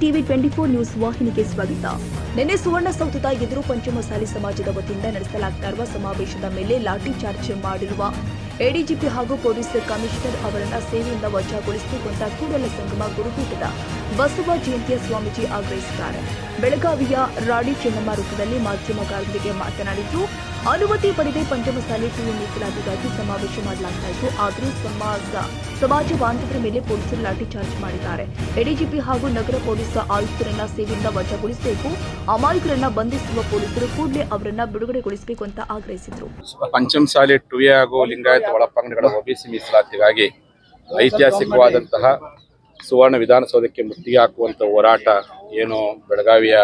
TV twenty four news ವಾಹಿನಿಗೆ ಸ್ವಾಗತ. ನಿನ್ನೆ ಸುವರ್ಣಸೌಧದ ಎದುರು ಪಂಚಮಸಾಲಿ ಸಮಾಜದ ವತಿಯಿಂದ ನಡೆಸಲಾಗ್ತಾ ಇರುವ ಸಮಾವೇಶದ ಮೇಲೆ ಲಾಠಿ ಚಾರ್ಜ್ ಮಾಡಿರುವ ಎಡಿಜಿಪಿ ಹಾಗೂ ಪೊಲೀಸ್ ಕಮಿಷನರ್ ಅವರನ್ನ ಸೇವೆಯಿಂದ ವಜಾಗೊಳಿಸಿ ಕೊಂಡ ಕೂಡಲ ಸಂಗಮ ಗುರುಪೀಠದ ಬಸವ ಜಯಂತಿಯ ಸ್ವಾಮೀಜಿ ಆಗ್ರಹಿಸಿದ್ದಾರೆ. ಬೆಳಗಾವಿಯ ರಾಡಿ ಚೆನ್ನಮ್ಮ ವೃತ್ತದಲ್ಲಿ ಮಾಧ್ಯಮಗಾರರಿಗೆ ಮಾತನಾಡಿದ್ದು ಅನುಮತಿ ಪಡೆದೇ ಪಂಚಮಸಾಲಿ ಟಿವಿ ಮೀಸಲಾತಿಗಾಗಿ ಸಮಾವೇಶ ಮಾಡಲಾಗ್ತಾ ಇತ್ತು ಆದರೆ ಸಮಾಜ ಬಾಂಧವರ ಮೇಲೆ ಪೊಲೀಸರು ಲಾಠಿಚಾರ್ಜ್ ಮಾಡಿದ್ದಾರೆ. ಎಡಿಜಿಪಿ ಹಾಗೂ ನಗರ ಪೊಲೀಸ್ ಆಯುಕ್ತರನ್ನ ಸೇವೆಯಿಂದ ವಜಾಗೊಳಿಸಬೇಕು. ಅಮಾಯಕರನ್ನ ಬಂಧಿಸುವ ಪೊಲೀಸರು ಕೂಡಲೇ ಅವರನ್ನ ಬಿಡುಗಡೆಗೊಳಿಸಬೇಕು ಅಂತ ಆಗ್ರಹಿಸಿದರು. ಪಂಚಮಸಾಲಿ ಟುವೆ ಹಾಗೂ ಲಿಂಗಾಯತ ಒಳಪಂಗಡಗಳ ಒಬಿಸಿ ಮೀಸಲಾತಿಗಾಗಿ ಐತಿಹಾಸಿಕವಾದಂತಹ ಸುವರ್ಣ ವಿಧಾನಸೌಧಕ್ಕೆ ಮುತ್ತಿಗೆ ಹಾಕುವಂತಹ ಹೋರಾಟ ಏನು ಬೆಳಗಾವಿಯ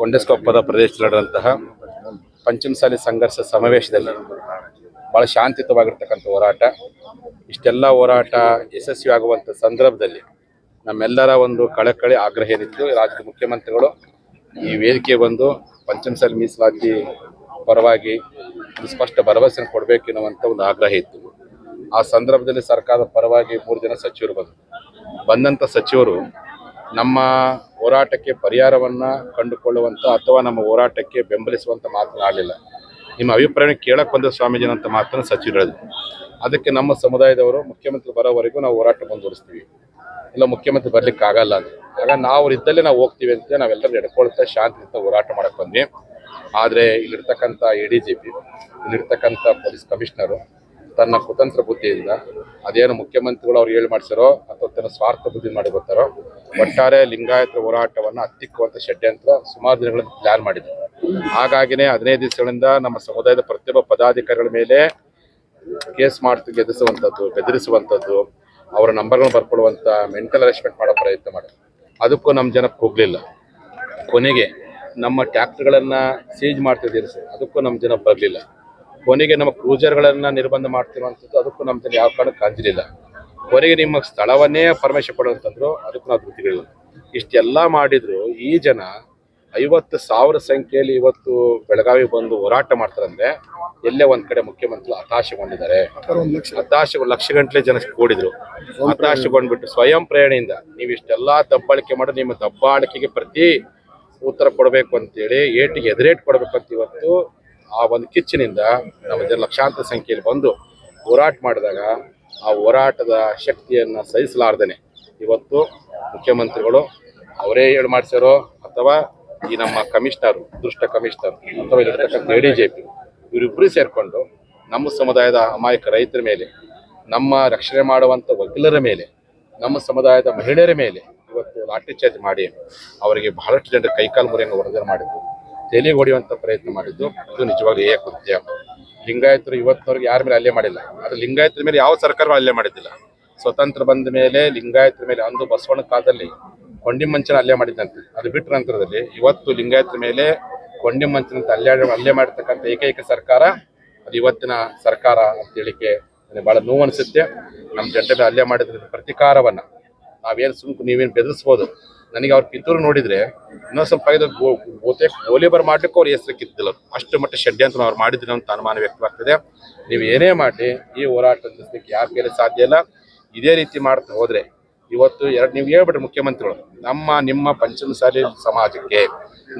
ಕೊಂಡಸ್ಕೊಪ್ಪದ ಪ್ರದೇಶದಲ್ಲಿ ನಡೆದಂತಹ ಪಂಚಮಸಾಲಿ ಸಂಘರ್ಷ ಸಮಾವೇಶದಲ್ಲಿ ಭಾಳ ಶಾಂತಿಯುತವಾಗಿರ್ತಕ್ಕಂಥ ಹೋರಾಟ. ಇಷ್ಟೆಲ್ಲ ಹೋರಾಟ ಯಶಸ್ವಿಯಾಗುವಂಥ ಸಂದರ್ಭದಲ್ಲಿ ನಮ್ಮೆಲ್ಲರ ಒಂದು ಕಳಕಳಿ ಆಗ್ರಹ ಏನಿತ್ತು, ರಾಜ್ಯದ ಮುಖ್ಯಮಂತ್ರಿಗಳು ಈ ವೇದಿಕೆ ಬಂದು ಪಂಚಮಸಾಲಿ ಮೀಸಲಾತಿ ಪರವಾಗಿ ಒಂದು ಸ್ಪಷ್ಟ ಭರವಸೆ ಕೊಡಬೇಕು ಎನ್ನುವಂಥ ಒಂದು ಆಗ್ರಹ ಇತ್ತು. ಆ ಸಂದರ್ಭದಲ್ಲಿ ಸರ್ಕಾರದ ಪರವಾಗಿ ಮೂರು ಜನ ಸಚಿವರು ಬಂದರು. ಬಂದಂಥ ಸಚಿವರು ನಮ್ಮ ಹೋರಾಟಕ್ಕೆ ಪರಿಹಾರವನ್ನ ಕಂಡುಕೊಳ್ಳುವಂಥ ಅಥವಾ ನಮ್ಮ ಹೋರಾಟಕ್ಕೆ ಬೆಂಬಲಿಸುವಂಥ ಮಾತನಾಡಲಿಲ್ಲ ನಿಮ್ಮ ಅಭಿಪ್ರಾಯ ಕೇಳಕ್ಕೆ ಬಂದ ಸ್ವಾಮೀಜಿನ ಅಂತ ಮಾತನ್ನು ಸಚಿವರು ಹೇಳಿದ್ರು. ಅದಕ್ಕೆ ನಮ್ಮ ಸಮುದಾಯದವರು, ಮುಖ್ಯಮಂತ್ರಿ ಬರೋವರೆಗೂ ನಾವು ಹೋರಾಟ ಮುಂದುವರಿಸ್ತೀವಿ. ಇಲ್ಲ, ಮುಖ್ಯಮಂತ್ರಿ ಬರ್ಲಿಕ್ಕೆ ಆಗಲ್ಲ ಅಂತ. ಆಗ ನಾವು ಇದ್ದಲ್ಲೇ ನಾವು ಹೋಗ್ತೀವಿ ಅಂತ ನಾವೆಲ್ಲರೂ ನಡ್ಕೊಳ್ತಾ ಶಾಂತಿಯಿಂದ ಹೋರಾಟ ಮಾಡಕ್ ಬಂದ್ವಿ. ಆದರೆ ಇಲ್ಲಿರ್ತಕ್ಕಂಥ ಎ ಡಿ ಜಿ ಪಿ ಇಲ್ಲಿರ್ತಕ್ಕಂಥ ಪೊಲೀಸ್ ಕಮಿಷನರು ತನ್ನ ಕುತಂತ್ರ ಬುದ್ಧಿಯಿಂದ ಅದೇನು ಮುಖ್ಯಮಂತ್ರಿಗಳು ಅವ್ರು ಹೇಳಿ ಮಾಡಿಸಾರೋ ಅಥವಾ ತನ್ನ ಸ್ವಾರ್ಥ ಬುದ್ಧಿ ಮಾಡಿ ಬರ್ತಾರೋ, ಒಟ್ಟಾರೆ ಲಿಂಗಾಯತ ಹೋರಾಟವನ್ನು ಹತ್ತಿಕ್ಕುವಂಥ ಷಡ್ಯಂತ್ರ ಸುಮಾರು ದಿನಗಳಿಂದ ಪ್ಲಾನ್ ಮಾಡಿದ್ರು. ಹಾಗಾಗಿನೇ ಹದಿನೈದು ದಿವಸಗಳಿಂದ ನಮ್ಮ ಸಮುದಾಯದ ಪ್ರತಿಯೊಬ್ಬ ಪದಾಧಿಕಾರಿಗಳ ಮೇಲೆ ಕೇಸ್ ಮಾಡ್ತು ಗೆದಿಸುವಂಥದ್ದು ಬೆದರಿಸುವಂಥದ್ದು ಅವರ ನಂಬರ್ಗಳನ್ನ ಬರ್ಕೊಳ್ಳುವಂಥ ಮೆಂಟಲ್ ಅರೆಸ್ಟ್ಮೆಂಟ್ ಮಾಡೋ ಪ್ರಯತ್ನ ಮಾಡಿದ್ರು. ಅದಕ್ಕೂ ನಮ್ಮ ಜನಕ್ಕೆ ಹೋಗಲಿಲ್ಲ. ಕೊನೆಗೆ ನಮ್ಮ ಟ್ಯಾಕ್ಟ್ರಿಗಳನ್ನು ಸೀಜ್ ಮಾಡ್ತಿದ್ದೀರಿ ಸರ್, ಅದಕ್ಕೂ ನಮ್ಮ ಜನ ಬರಲಿಲ್ಲ. ಕೊನೆಗೆ ನಮ್ಮ ಕ್ರೂಸರ್ಗಳನ್ನು ನಿರ್ಬಂಧ ಮಾಡ್ತಿರುವಂಥದ್ದು ಅದಕ್ಕೂ ನಮ್ಮ ಯಾವ ಕಾರಣಕ್ಕೆ ಅಂಜಲಿಲ್ಲ ಕೊನೆಗೆ ನಿಮ್ಮ ಸ್ಥಳವನ್ನೇ ಪರಮೇಶ್ವರ ಕೊಡುವಂತಂದ್ರು ಅದಕ್ಕೂ ನಾವು ಧೃತಿಗಳಿಲ್ಲ ಇಷ್ಟೆಲ್ಲ ಮಾಡಿದ್ರು ಈ ಜನ ಐವತ್ತು ಸಾವಿರ ಸಂಖ್ಯೆಯಲ್ಲಿ ಇವತ್ತು ಬೆಳಗಾವಿ ಬಂದು ಹೋರಾಟ ಮಾಡ್ತಾರಂದ್ರೆ ಎಲ್ಲೇ ಒಂದ್ ಕಡೆ ಮುಖ್ಯಮಂತ್ರಿ ಹತಾಶಗೊಂಡಿದ್ದಾರೆ. ಹತಾಶ ಲಕ್ಷ ಗಂಟ್ಲೆ ಜನ ಕೂಡಿದ್ರು. ಹತಾಶಗೊಂಡ್ಬಿಟ್ಟು ಸ್ವಯಂ ಪ್ರೇರಣೆಯಿಂದ ನೀವು ಇಷ್ಟೆಲ್ಲಾ ದಬ್ಬಾಳಿಕೆ ಮಾಡಿ ನಿಮ್ಮ ದಬ್ಬಾಳಿಕೆಗೆ ಪ್ರತಿ ಉತ್ತರ ಕೊಡಬೇಕು ಅಂತೇಳಿ ಏಟಿಗೆ ಎದುರೇಟ್ ಕೊಡಬೇಕು ಅಂತ ಇವತ್ತು ಆ ಒಂದು ಕಿಚ್ಚಿನಿಂದ ನಮ್ಮ ಜನ ಲಕ್ಷಾಂತರ ಸಂಖ್ಯೆಯಲ್ಲಿ ಬಂದು ಹೋರಾಟ ಮಾಡಿದಾಗ ಆ ಹೋರಾಟದ ಶಕ್ತಿಯನ್ನು ಸಹಿಸಲಾರ್ದೇನೆ. ಇವತ್ತು ಮುಖ್ಯಮಂತ್ರಿಗಳು ಅವರೇ ಹೇಳಿ ಮಾಡಿಸ್ಯಾರೋ ಅಥವಾ ಈ ನಮ್ಮ ಕಮಿಷ್ನರು, ದುಷ್ಟ ಕಮಿಷನರ್ ಅಥವಾ ಇಲ್ಲಿರ್ತಕ್ಕಂಥ ಎ ಡಿ ಜೆ ಪಿ ಇವರಿಬ್ಬರು ಸೇರಿಕೊಂಡು ನಮ್ಮ ಸಮುದಾಯದ ಅಮಾಯಕ ರೈತರ ಮೇಲೆ, ನಮ್ಮ ರಕ್ಷಣೆ ಮಾಡುವಂಥ ವಕೀಲರ ಮೇಲೆ, ನಮ್ಮ ಸಮುದಾಯದ ಮಹಿಳೆಯರ ಮೇಲೆ ಇವತ್ತು ಲಾಠಿ ಚಾರ್ಜ್ ಮಾಡಿ ಅವರಿಗೆ ಬಹಳಷ್ಟು ಜನರ ಕೈಕಾಲು ಮುರಿಯನ್ನು ವರದಿ ಮಾಡಿದ್ದು ತೇಲಿಗೆ ಹೊಡೆಯುವಂಥ ಪ್ರಯತ್ನ ಮಾಡಿದ್ದು. ಇದು ನಿಜವಾಗ್ಲೂ ಏ ಕೃತ್ಯ. ಲಿಂಗಾಯತರು ಇವತ್ತವರೆಗೆ ಯಾರ ಮೇಲೆ ಅಲ್ಲೇ ಮಾಡಿಲ್ಲ. ಆದರೆ ಲಿಂಗಾಯತರ ಮೇಲೆ ಯಾವ ಸರ್ಕಾರ ಅಲ್ಲೇ ಮಾಡಿದ್ದಿಲ್ಲ. ಸ್ವತಂತ್ರ ಬಂದ ಮೇಲೆ ಲಿಂಗಾಯತರ ಮೇಲೆ ಅಂದು ಬಸವಣ್ಣ ಕಾಲದಲ್ಲಿ ಕೊಂಡಿ ಮಂಚನ ಅಲ್ಲೇ ಮಾಡಿದ್ದಂತೆ. ಅದು ಬಿಟ್ಟ ನಂತರದಲ್ಲಿ ಇವತ್ತು ಲಿಂಗಾಯತರ ಮೇಲೆ ಕೊಂಡಿ ಮಂಚನ ಹಲ್ಲೆ ಅಲ್ಲೇ ಮಾಡಿರ್ತಕ್ಕಂಥ ಏಕೈಕ ಸರ್ಕಾರ ಅದು ಇವತ್ತಿನ ಸರ್ಕಾರ ಅಂತ ಹೇಳಿಕೆ ಬಹಳ ನೋವು ಅನಿಸುತ್ತೆ. ನಮ್ಮ ಮೇಲೆ ಹಲ್ಲೆ ಮಾಡಿದ ಪ್ರತಿಕಾರವನ್ನ ನಾವೇನು ಸುಮ್ಕು ನೀವೇನು ಬೆದರಿಸ್ಬೋದು? ನನಗೆ ಅವ್ರ ಕಿತ್ತೂರು ನೋಡಿದರೆ ಇನ್ನೊಂದು ಸ್ವಲ್ಪ ಬಹುತೇಕ ಗೋಲಿಬಾರ್ ಮಾಡ್ಲಿಕ್ಕೆ ಅವ್ರು ಹೆಸರು ಕಿತ್ತಿಲ್ಲ. ಅಷ್ಟು ಮಟ್ಟ ಷಡ್ಯಂತ್ರ ಅವ್ರು ಮಾಡಿದ್ರು ಅಂತ ಅನುಮಾನ ವ್ಯಕ್ತವಾಗ್ತದೆ. ನೀವು ಏನೇ ಮಾಡಿ ಈ ಹೋರಾಟ ನಡೆಸಲಿಕ್ಕೆ ಯಾರ ಕೈಲಿ ಸಾಧ್ಯ ಇಲ್ಲ. ಇದೇ ರೀತಿ ಮಾಡ್ತಾ ಹೋದರೆ ಇವತ್ತು ಎರಡು, ನೀವು ಹೇಳ್ಬಿಟ್ರೆ ಮುಖ್ಯಮಂತ್ರಿಗಳು, ನಮ್ಮ, ನಿಮ್ಮ ಪಂಚಮಸಾಲಿ ಸಮಾಜಕ್ಕೆ,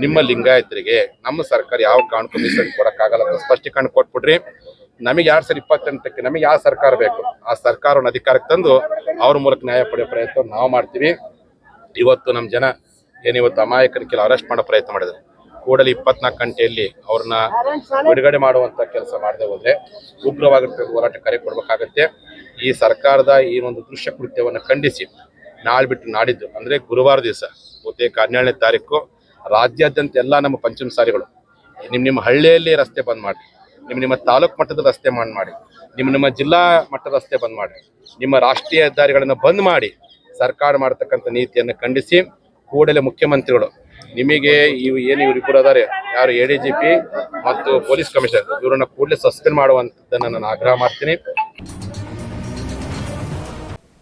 ನಿಮ್ಮ ಲಿಂಗಾಯತರಿಗೆ, ನಮ್ಮ ಸರ್ಕಾರ ಯಾವ ಕಾರಣಕ್ಕೂ ಮೀಸಲು ಕೊಡೋಕ್ಕಾಗಲ್ಲ ಸ್ಪಷ್ಟೀಕರಣ ಕೊಟ್ಬಿಡ್ರಿ. ನಮಗೆ ಯಾರು ಸಾವಿರದ ಇಪ್ಪತ್ತೆಂಟಕ್ಕೆ ನಮಗೆ ಯಾವ ಸರ್ಕಾರ ಬೇಕು? ಆ ಸರ್ಕಾರವನ್ನು ಅಧಿಕಾರಕ್ಕೆ ತಂದು ಅವ್ರ ಮೂಲಕ ನ್ಯಾಯ ಪಡೆಯೋ ಪ್ರಯತ್ನ ನಾವು ಮಾಡ್ತೀವಿ. ಇವತ್ತು ನಮ್ಮ ಜನ ಏನಿವತ್ತು ಅಮಾಯಕನ ಕೆಲ ಅರೆಸ್ಟ್ ಮಾಡೋ ಪ್ರಯತ್ನ ಮಾಡಿದ್ರು ಕೂಡಲೇ ಇಪ್ಪತ್ನಾಲ್ಕು ಗಂಟೆಯಲ್ಲಿ ಅವ್ರನ್ನ ಬಿಡುಗಡೆ ಮಾಡುವಂಥ ಕೆಲಸ ಮಾಡದೆ ಹೋದರೆ ಉಗ್ರವಾಗಿರ್ತಕ್ಕ ಹೋರಾಟ ಕರೆ ಕೊಡಬೇಕಾಗತ್ತೆ. ಈ ಸರ್ಕಾರದ ಈ ಒಂದು ದೃಶ್ಯ ಕೃತ್ಯವನ್ನು ಖಂಡಿಸಿ ನಾಳೆ ಬಿಟ್ಟು ನಾಡಿದ್ದು, ಅಂದರೆ ಗುರುವಾರ ದಿವಸ, ಬಹುತೇಕ ಹನ್ನೆರಡನೇ ತಾರೀಕು, ರಾಜ್ಯಾದ್ಯಂತ ಎಲ್ಲ ನಮ್ಮ ಪಂಚಮಸಾರಿಗಳು ನಿಮ್ಮ ನಿಮ್ಮ ಹಳ್ಳಿಯಲ್ಲಿ ರಸ್ತೆ ಬಂದ್ ಮಾಡಿ ನಿಮ್ಮ ನಿಮ್ಮ ತಾಲೂಕು ಮಟ್ಟದ ರಸ್ತೆ ಬಂದ್ ಮಾಡಿ, ನಿಮ್ಮ ನಿಮ್ಮ ಜಿಲ್ಲಾ ಮಟ್ಟದ ರಸ್ತೆ ಬಂದ್ ಮಾಡಿ, ನಿಮ್ಮ ರಾಷ್ಟ್ರೀಯ ಹೆದ್ದಾರಿಗಳನ್ನು ಬಂದ್ ಮಾಡಿ ಸರ್ಕಾರ ಮಾಡತಕ್ಕಂಥ ನೀತಿಯನ್ನು ಖಂಡಿಸಿ ಕೂಡಲೇ ಮುಖ್ಯಮಂತ್ರಿಗಳು, ನಿಮಗೆ ಇವು ಏನು ಇವರಿಬ್ಬರು ಅದಾರೆ, ಯಾರು ಎ ಡಿ ಜಿ ಪಿ ಮತ್ತು ಪೊಲೀಸ್ ಕಮಿಷನರ್, ಇವರನ್ನ ಕೂಡಲೇ ಸಸ್ಪೆಂಡ್ ಮಾಡುವಂಥದ್ದನ್ನು ನಾನು ಆಗ್ರಹ ಮಾಡ್ತೀನಿ.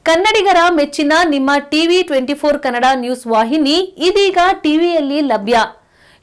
ಕನ್ನಡಿಗರ ಮೆಚ್ಚಿನ ನಿಮ್ಮ TV twenty four Kannada news ವಾಹಿನಿ ಇದೀಗ ಟಿವಿಯಲ್ಲಿ ಲಭ್ಯ.